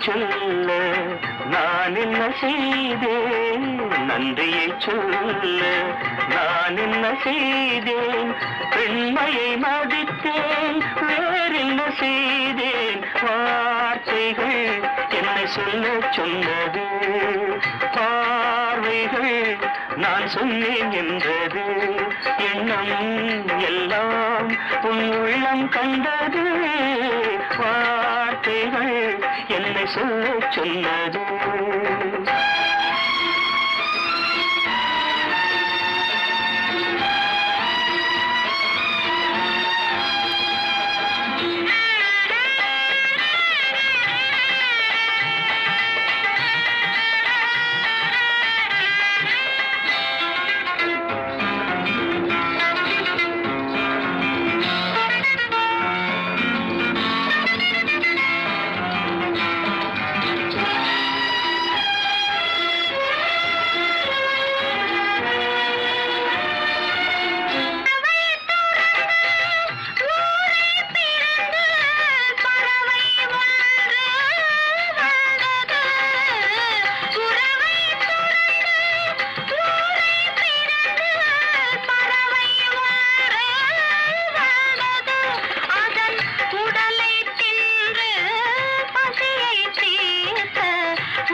சொல்ல நான் என்ன செய்தேன்? நன்றியை சொல்ல நான் என்ன செய்தேன்? பெண்மையை மதித்தேன் வேறென்ன செய்தேன்? வார்த்தைகள் என்னை சொல்ல சொன்னது பார்வைகள் நான் சொன்னேன் என்றது எண்ணம் எல்லாம் உன் உள்ளம் கண்டது வா சொல்ல சொன்னது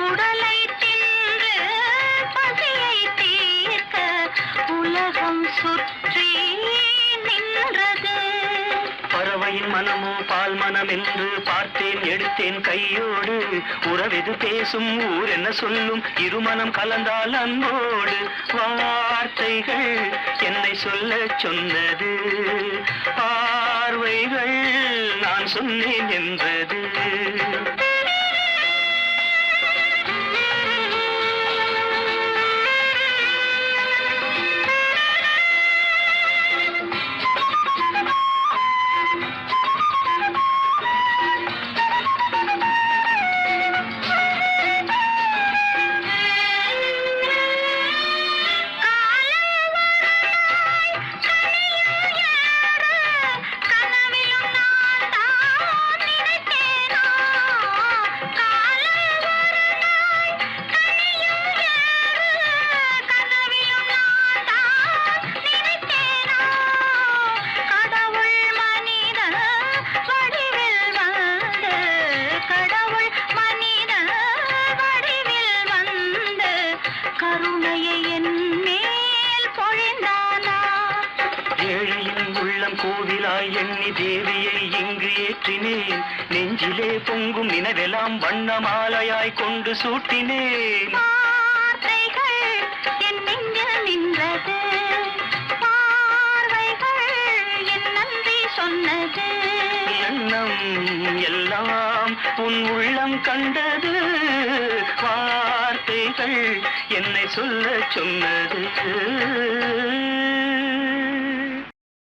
உடலை தின்று பசியை தீர்க்க உலகம் சுற்றி நின்றது. பறவையின் மனமோ பால் மனம் என்று பார்த்தேன் எடுத்தேன் கையோடு. உறவெது பேசும் ஊர் என்ன சொல்லும்? இருமனம் கலந்தால் அன்போடு. வார்த்தைகள் என்னை சொல்ல சொன்னது. பார்வைகள் நான் சொன்னேன் என்றது. எண்ணி தேவியை இங்கு ஏற்றினேன். நெஞ்சிலே பொங்கும் நினைவெல்லாம் வண்ணமாலையாய் கொண்டு சூட்டினேன். எண்ணம் எல்லாம் உன் உள்ளம் கண்டது. வார்த்தைகள் என்னை சொல்ல சொன்னது.